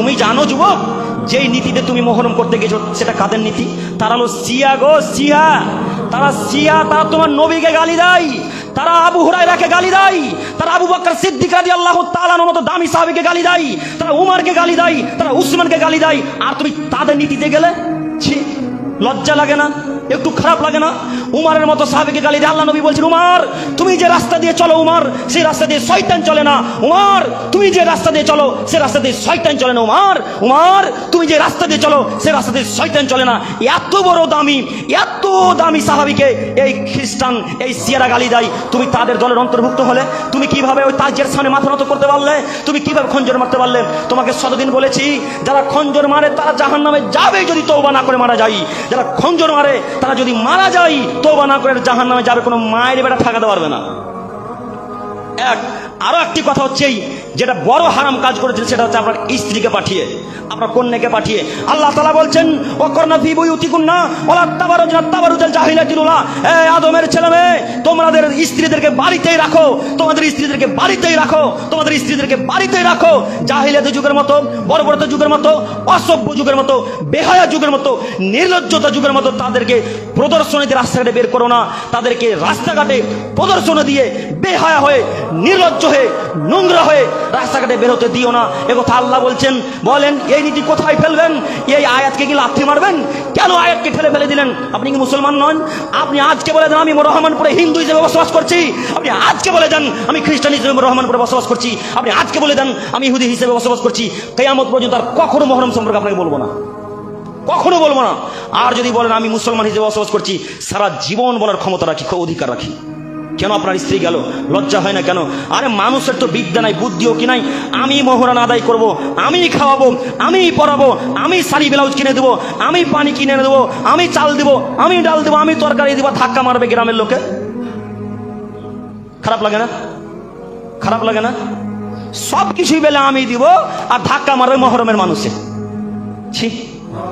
তুমি জানো, যুবক, যেই নীতিতে তুমি মোহরম করতে গেছো, সেটা কাদের নীতি? তারা হলো সিয়া গো সিয়া তারা সিয়া তারা তোমার নবীকে গালি দেয়। তারা আবু হুরাইরাকে গালি দেয়। তারা আবু বকর সিদ্দিক রাজি আল্লাহ তালানোর মতো দামি সাহাবিকে গালি দেয়। তারা উমারকে গালি দেয়। তারা উসমানকে গালি দেয়। আর তুমি তাদের নীতিতে গেলে? ছি লজ্জা লাগে না, একটু খারাপ লাগে না? উমারের মতো সাহাবিকে গালি দিয়ে, আল্লাহ নবী বলছেন, উমার, তুমি যে রাস্তা দিয়ে চলো উমার, সেই রাস্তা দিয়ে শয়তান চলে না। উমার, তুমি যে রাস্তা দিয়ে চলো, সে রাস্তা দিয়ে শয়তান চলে না, উমার। উমার, তুমি যে রাস্তা দিয়ে চলো, সে রাস্তা দিয়ে শয়তান চলে না। এত বড় দামি, এত দামি সাহাবিকে এই খ্রিস্টান, এই সিয়ারা গালি দেয়। তুমি তাদের দলের অন্তর্ভুক্ত হলে, তুমি কীভাবে ওই তাজের সামনে মাথা নত করতে পারলে? তুমি কীভাবে খঞ্জর মারতে পারলে? তোমাকে শতদিন বলেছি, যারা খঞ্জর মারে, তারা জাহান নামে যাবে যদি তৌবা না করে মারা যাই যারা খঞ্জর মারে তারা যদি মারা যায় তৌবা না করে জাহান নামে যাবে, কোনো মায়ের বেটা ঠেকাতে পারবে না। এক। আরও একটি কথা হচ্ছে এই, যেটা বড় হারাম কাজ করেছেন সেটা হচ্ছে আপনার স্ত্রীকে পাঠিয়ে, আপনার কন্যাকে পাঠিয়ে। আল্লাহ তালা বলছেন ও কর্ণা ফি বই উতিকুন না ওলা তাবারু তাবারুজাল জাহিলা তিরুলা এ আদমের ছেলে মেয়ে, তোমাদের স্ত্রীদেরকে বাড়িতেই রাখো, তোমাদের স্ত্রীদেরকে বাড়িতেই রাখো, তোমাদের স্ত্রীদেরকে বাড়িতেই রাখো। জাহিলিয়াতের যুগের মতো, বর্বরতা যুগের মতো, অসভ্য যুগের মতো, বেহায়া যুগের মতো, নির্লজ্জতা যুগের মতো তাদেরকে প্রদর্শনীতে রাস্তাঘাটে বের করো না। তাদেরকে রাস্তাঘাটে প্রদর্শনী দিয়ে বেহায়া হয়ে, নির্লজ্জ হয়ে, নোংরা হয়ে রাস্তাঘাটে বের হতে দিও না। একথা আল্লাহ বলছেন। বলেন, এই নীতি কোথায় ফেলবেন? এই আয়াতকে কি লাথি মারবেন? কেন আয়াতকে ঠেলে ফেলে দিলেন? আপনি কি মুসলমান নন? আপনি আজকে বলে দেন, আমি রহমানপুরে হিন্দু হিসেবে বসবাস করছি। আপনি আজকে বলে দেন, আমি খ্রিস্টান হিসেবে রহমানপুরে বসবাস করছি। আপনি আজকে বলে দেন, আমি ইহুদি হিসেবে বসবাস করছি। কেয়ামত পর্যন্ত আর কখনো মহরম সম্পর্কে আপনাকে বলব না। কখনো বলব না। আর যদি বলেন, আমি মুসলমান হিসেবে বসবাস করছি, সারা জীবন বলার ক্ষমতা রাখি, অধিকার রাখি। কেন আপনার স্ত্রী গেল? লজ্জা হয় না কেন? আরে মানুষের তো বিদ্যা নাই, বুদ্ধিও কি নাই? আমি মোহরান আদায় করব, আমি খাওয়াবো, আমি পড়াবো, আমি শাড়ি, ব্লাউজ কিনে দেবো, আমি পানি কিনে দেবো, আমি চাল দেবো, আমি ডাল দেবো, আমি তরকারি দেবো, ধাক্কা মারবে গ্রামের লোকে? খারাপ লাগে না? খারাপ লাগে না? সব কিছুই বেলে আমি দিব আর ধাক্কা মারবে মহরমের মানুষে। ছি।